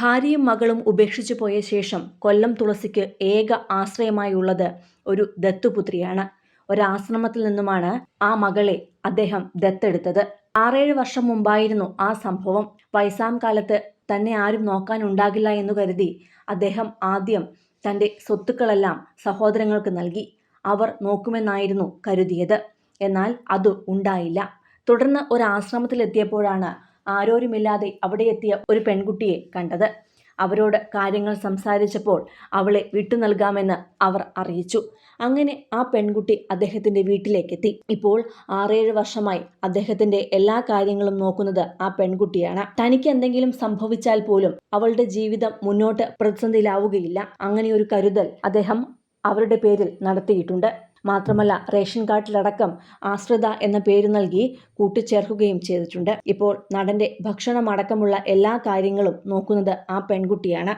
ഭാര്യയും മകളും ഉപേക്ഷിച്ചു പോയ ശേഷം കൊല്ലം തുളസിക്ക് ഏക ആശ്രയമായുള്ളത് ഒരു ദത്തുപുത്രിയാണ്. ഒരാശ്രമത്തിൽ നിന്നുമാണ് ആ മകളെ അദ്ദേഹം ദത്തെടുത്തത്. ആറേഴ് വർഷം മുമ്പായിരുന്നു ആ സംഭവം. വയസ്സാം കാലത്ത് തന്നെ ആരും നോക്കാനുണ്ടാകില്ല എന്ന് കരുതി അദ്ദേഹം ആദ്യം തന്റെ സ്വത്തുക്കളെല്ലാം സഹോദരങ്ങൾക്ക് നൽകി. അവർ നോക്കുമെന്നായിരുന്നു കരുതിയത്. എന്നാൽ അത് ഉണ്ടായില്ല. തുടർന്ന് ഒരു ആശ്രമത്തിലെത്തിയപ്പോഴാണ് ആരോരുമില്ലാതെ അവിടെ എത്തിയ ഒരു പെൺകുട്ടിയെ കണ്ടത്. അവരോട് കാര്യങ്ങൾ സംസാരിച്ചപ്പോൾ അവളെ വിട്ടു നൽകാമെന്ന് അവർ അറിയിച്ചു. അങ്ങനെ ആ പെൺകുട്ടി അദ്ദേഹത്തിന്റെ വീട്ടിലേക്കെത്തി. ഇപ്പോൾ ആറേഴ് വർഷമായി അദ്ദേഹത്തിന്റെ എല്ലാ കാര്യങ്ങളും നോക്കുന്നത് ആ പെൺകുട്ടിയാണ്. തനിക്ക് എന്തെങ്കിലും സംഭവിച്ചാൽ പോലും അവളുടെ ജീവിതം മുന്നോട്ട് പ്രതിസന്ധിയിലാവുകയില്ല. അങ്ങനെ ഒരു കരുതൽ അദ്ദേഹം അവരുടെ പേരിൽ നടത്തിയിട്ടുണ്ട്. മാത്രമല്ല റേഷൻ കാർഡിലടക്കം ആശ്രിത എന്ന പേര് നൽകി കൂട്ടിച്ചേർക്കുകയും ചെയ്തിട്ടുണ്ട്. ഇപ്പോൾ നടന്റെ ഭക്ഷണമടക്കമുള്ള എല്ലാ കാര്യങ്ങളും നോക്കുന്നത് ആ പെൺകുട്ടിയാണ്.